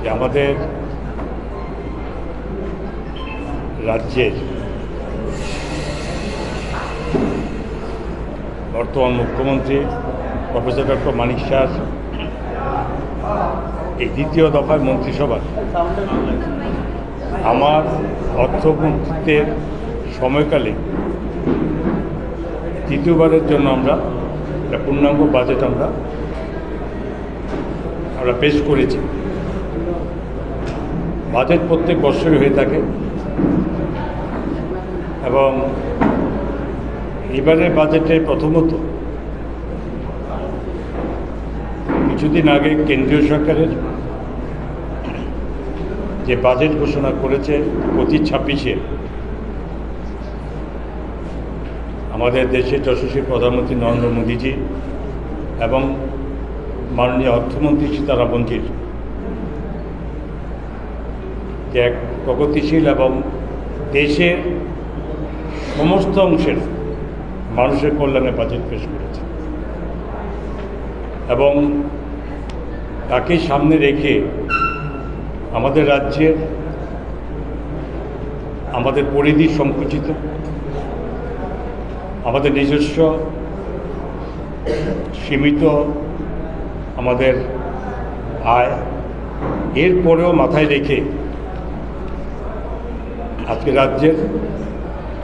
যে আমাদের রাজ্যের বর্তমান মুখ্যমন্ত্রী প্রফেসর ডক্টর মানিক শাহ এই দ্বিতীয় দফায় মন্ত্রিসভা আমার অর্থমন্ত্রিত্বের সময়কালে তৃতীয়বারের জন্য আমরা একটা পূর্ণাঙ্গ বাজেট আমরা আমরা পেশ করেছি। বাজেট প্রত্যেক বছরই হয়ে থাকে। এবং এবারের বাজেটে প্রথমত কিছুদিন আগে কেন্দ্রীয় সরকারের যে বাজেট ঘোষণা করেছে পঁচিশ ছাব্বিশে, আমাদের দেশের যশস্বী প্রধানমন্ত্রী নরেন্দ্র মোদীজি এবং মাননীয় অর্থমন্ত্রী সীতারামনজির যে এক প্রগতিশীল এবং দেশের সমস্ত অংশের মানুষের কল্যাণে বাজেট পেশ করেছে। এবং তাকে সামনে রেখে আমাদের রাজ্যের, আমাদের পরিধি সংকুচিত, আমাদের নিজস্ব, সীমিত আমাদের আয়, এরপরেও মাথায় রেখে আজকে রাজ্যের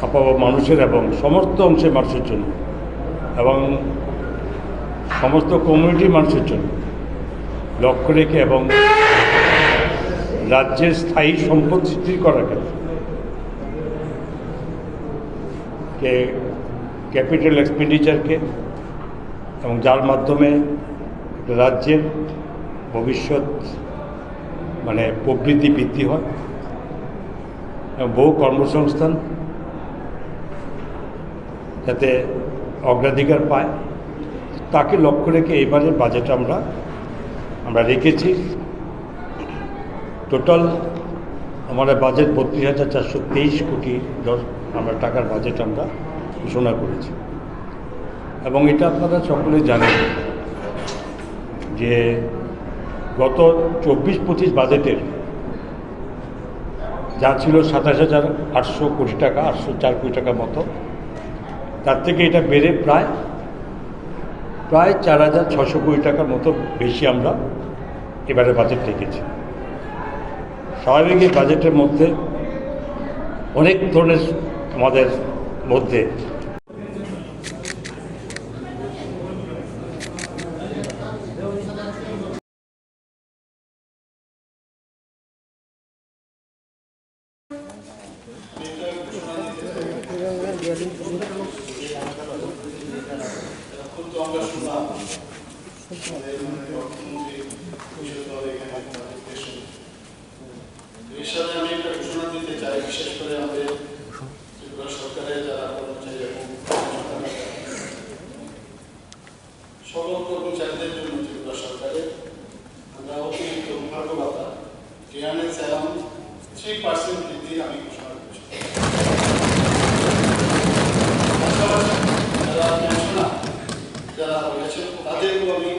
আপাব মানুষের এবং সমস্ত অংশের মানুষের জন্য এবং সমস্ত কমিউনিটির মানুষের জন্য লক্ষ্য রেখে এবং রাজ্যের স্থায়ী সম্পদ সৃষ্টি করার ক্ষেত্রে কে ক্যাপিটাল এক্সপেন্ডিচারকে এবং যার মাধ্যমে রাজ্যের ভবিষ্যৎ মানে প্রবৃদ্ধি বৃদ্ধি হয়। বহু কর্মসংস্থান যাতে অগ্রাধিকার পায়। তাকে লক্ষ্য রেখে এবারের বাজেট আমরা আমরা রেখেছি। টোটাল আমাদের বাজেট বত্রিশ হাজার চারশো তেইশ কোটি দশ আমরা টাকার বাজেট আমরা ঘোষণা করেছি। এবং এটা আপনারা সকলে জানেন যে গত চব্বিশ পঁচিশ বাজেটের যা ছিল সাতাশ হাজার আটশো কোটি টাকা, আটশো চার কোটি টাকা মতো। তার থেকে এটা বেড়ে প্রায় প্রায় চার হাজার ছশো কোটি টাকার মতো বেশি আমরা এবারে বাজেট রেখেছি। স্বাভাবিক এই বাজেটের মধ্যে অনেক ধরনের আমাদের মধ্যে এর সাথে আমি একটা ঘোষণা সরকারের যারা কর্মচারীদের জন্য ত্রিপুরা সরকারের আমরা অতিরিক্ত ভাগ্য থ্রি পার্সেন্ট বৃদ্ধি আমি রয়েছে তাদেরকেও আমি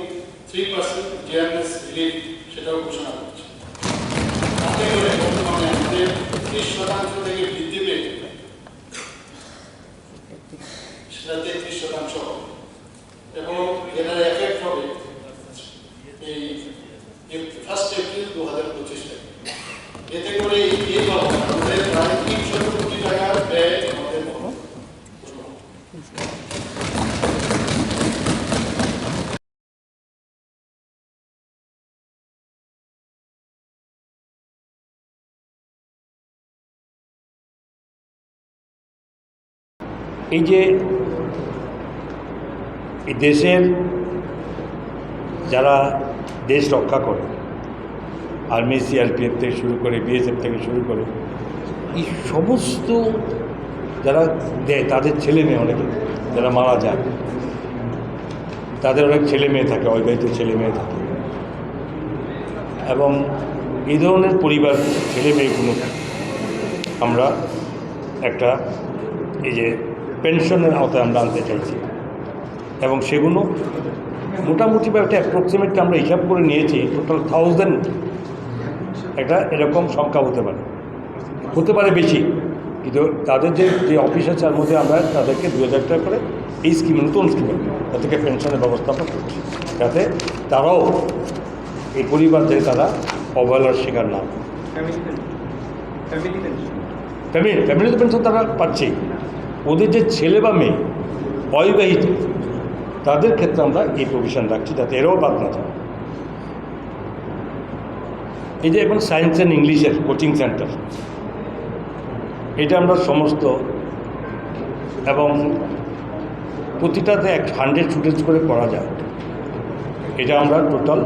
থ্রি পার্সেন্ট টিআরএস রিলিফ সেটাও ঘোষণা করছি তাতে করে বর্তমানে আমাদের ত্রিশ শতাংশ থেকে বৃদ্ধি পেয়ে সেটা তেত্রিশ শতাংশ হবে। এবং এটার এফেক্ট হবে এই ফার্স্ট এপ্রিল দু হাজার পঁচিশ থেকে এতে করে এই এই বাবদ আমাদের প্রায় তিনশো কোটি টাকার ব্যয় আমাদের বহন করতে হবে। এই যে এই দেশের যারা দেশ রক্ষা করে, আর্মি, সিআরপিএফ থেকে শুরু করে, বিএসএফ থেকে শুরু করে, এই সমস্ত যারা দেয়, তাদের ছেলে মেয়ে অনেকে যারা মারা যায়, তাদের অনেক ছেলে মেয়ে থাকে অবিবাহিত ছেলে মেয়ে থাকে। এবং এই ধরনের পরিবার ছেলে মেয়েগুলো আমরা একটা এই যে পেনশনের আওতায় আমরা আনতে চাইছি। এবং সেগুলো মোটামুটি বা একটা অ্যাপ্রক্সিমেটলি আমরা হিসাব করে নিয়েছি টোটাল থাউজেন্ড একটা এরকম সংখ্যা হতে পারে। হতে পারে বেশি। কিন্তু তাদের যে যে অফিস আছে তার মধ্যে আমরা তাদেরকে দু হাজার টাকা করে এই স্কিমে নতুন স্কিমে তাদেরকে পেনশনের ব্যবস্থা আমরা করছি। যাতে তারাও এই পরিবার থেকে তারা অবহেলার শিকার না ফ্যামিলি ফ্যামিলি পেনশন তারা পাচ্ছেই। ওদের যে ছেলে বা মেয়ে, অবিবাহিত, তাদের ক্ষেত্রে আমরা এই প্রভিশন রাখছি যাতে এরাও বাদ না যায়। এই যে এখন সায়েন্স অ্যান্ড ইংলিশের কোচিং সেন্টার এটা আমরা সমস্ত এবং প্রতিটাতে এক হান্ড্রেড স্টুডেন্টস করে পড়া যায়। এটা আমরা টোটাল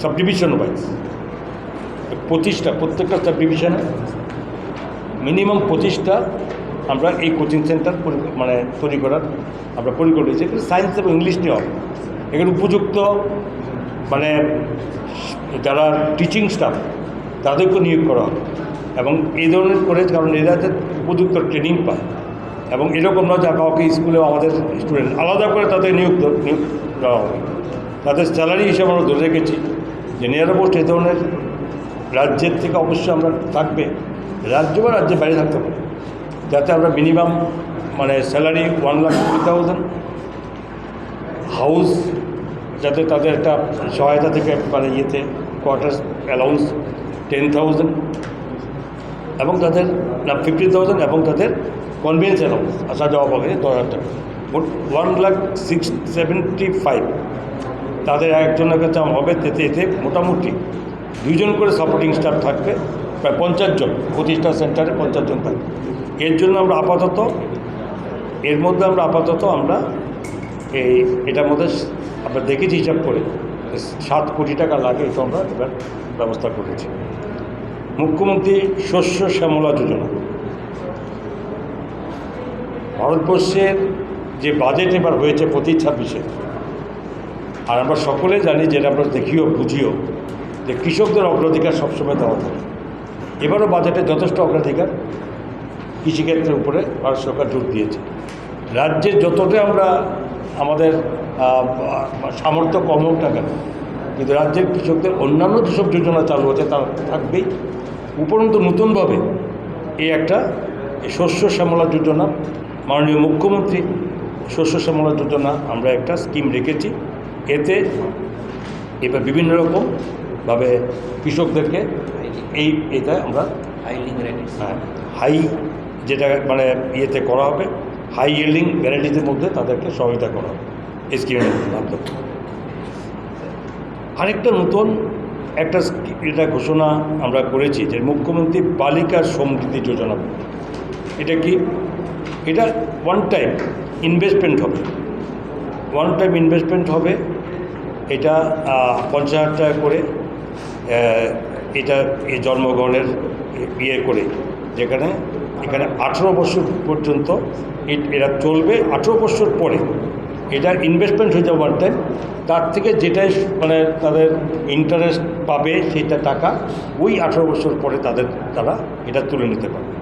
সাবডিভিশন ওয়াইজ পঁচিশটা প্রত্যেকটা সাব ডিভিশনে মিনিমাম পঁচিশটা আমরা এই কোচিং সেন্টার মানে তৈরি করার আমরা পরিকল্পিত এখানে সায়েন্স এবং ইংলিশ নিয়ে হবে। এখানে উপযুক্ত মানে যারা টিচিং স্টাফ তাদেরকে নিয়োগ করা হবে। এবং এই ধরনের করে, কারণ এরা উপযুক্ত ট্রেনিং পায়। এবং এরকম নয় যা কাউকে স্কুলে আমাদের স্টুডেন্ট আলাদা করে তাদের নিয়োগ নিয়োগ দেওয়া হবে। তাদের স্যালারি হিসেবে আমরা ধরে রেখেছি। যে নিয়ার পোস্ট এ ধরনের রাজ্যের থেকে অবশ্যই আমরা থাকবে। রাজ্য বা রাজ্যের বাইরে থাকতে পারে যাতে আমরা মিনিমাম মানে salary one lakh fifty thousand house যাতে তাদের একটা সহায়তা থেকে মানে ইয়েতে কোয়ার্টার অ্যালাউন্স টেন থাউজেন্ড এবং তাদের না ফিফটি থাউজেন্ড এবং তাদের কনভিয়েন্স অ্যালাউন্স আসা যাওয়া পাবে দশ হাজার টাকা। মোট one lakh six seventy five তাদের একজনের কাছে হবে, এতে এতে মোটামুটি দুজন করে সাপোর্টিং স্টাফ থাকবে। প্রায় পঞ্চাশ জন, প্রতিষ্ঠা সেন্টারে পঞ্চাশ জন থাকবে এর জন্য আমরা আপাতত, এর মধ্যে আমরা আপাতত আমরা এই, এটার মধ্যে আমরা দেখেছি হিসাব করে সাত কোটি টাকা লাগে এটা আমরা এবার ব্যবস্থা করেছি। মুখ্যমন্ত্রী শস্য শ্যামলা যোজনা। ভারতবর্ষের যে বাজেট এবার হয়েছে প্রতি ছাব্বিশে, আর আমরা সকলে জানি, যেটা আমরা দেখিও, বুঝিও, যে কৃষকদের অগ্রাধিকার সবসময় দেওয়া থাকে। এবারও বাজেটে যথেষ্ট অগ্রাধিকার কৃষিক্ষেত্রের উপরে ভারত সরকার জোর দিয়েছে। রাজ্যের যতটা আমরা আমাদের সামর্থ্য কম হোক না কেন, কিন্তু রাজ্যের কৃষকদের অন্যান্য যেসব যোজনা চালু হচ্ছে তার থাকবেই। উপরন্তু নতুনভাবে এই একটা শস্য শ্যামলা যোজনা, মাননীয় মুখ্যমন্ত্রী শস্য শ্যামলা যোজনা আমরা একটা স্কিম রেখেছি। এতে এবার বিভিন্ন রকমভাবে কৃষকদেরকে এই এটা আমরা হাইলিং রেডিস হ্যাঁ, হাই যেটা মানে ইয়েতে করা হবে হাই ইয়েল্ডিং ভ্যারাইটিসের মধ্যে তাদেরকে সহায়তা করা হবে। এই স্কিমের মাধ্যমে। আরেকটা নতুন একটা এটা ঘোষণা আমরা করেছি যে মুখ্যমন্ত্রী বালিকার সমৃদ্ধি যোজনা। এটা কি? এটা ওয়ান টাইম ইনভেস্টমেন্ট হবে। ওয়ান টাইম ইনভেস্টমেন্ট হবে। এটা পঞ্চাশ হাজার টাকা করে এটা এই জন্মগ্রহণের ইয়ে করে, যেখানে, এখানে আঠেরো বছর পর্যন্ত এরা চলবে আঠেরো বছর পরে। এটা ইনভেস্টমেন্ট হয়ে যাওয়ার টাইম তার থেকে যেটাই মানে তাদের ইন্টারেস্ট পাবে সেটা টাকা, ওই আঠেরো বছর পরে তাদের, তারা এটা তুলে নিতে পারবে।